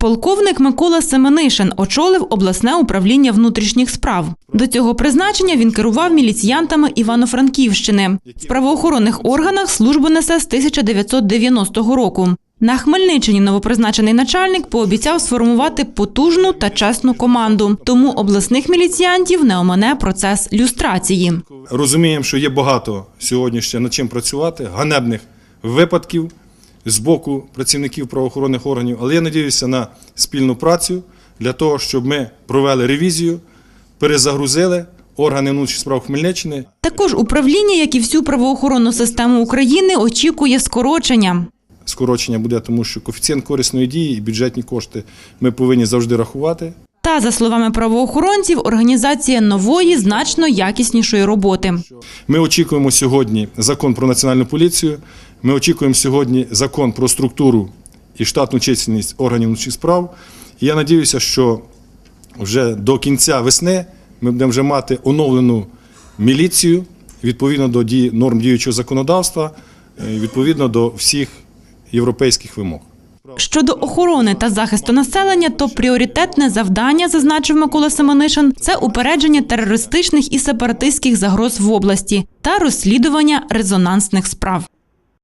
Полковник Микола Семенишин очолив обласне управління внутрішніх справ. До цього призначення він керував міліціянтами Івано-Франківщини. В правоохоронних органах службу несе з 1990 року. На Хмельниччині новопризначений начальник пообіцяв сформувати потужну та чесну команду. Тому обласних міліціянтів не омине процес люстрації. Розуміємо, що є багато сьогодні ще над чим працювати, ганебних випадків з боку працівників правоохоронних органів, але я надіюся на спільну працю для того, щоб ми провели ревізію, перезагрузили органи внутрішніх справ Хмельниччини. Також управління, як і всю правоохоронну систему України, очікує скорочення. Скорочення буде, тому що коефіцієнт корисної дії і бюджетні кошти ми повинні завжди рахувати. Та, за словами правоохоронців, організація нової, значно якіснішої роботи. Ми очікуємо сьогодні закон про національну поліцію. Ми очікуємо сьогодні закон про структуру і штатну чисельність органів внутрішніх справ. І я надіюся, що вже до кінця весни ми будемо вже мати оновлену міліцію відповідно до дії норм діючого законодавства, е, відповідно до всіх європейських вимог. Щодо охорони та захисту населення, то пріоритетне завдання, зазначив Микола Семенишин, це упередження терористичних і сепаратистських загроз в області та розслідування резонансних справ.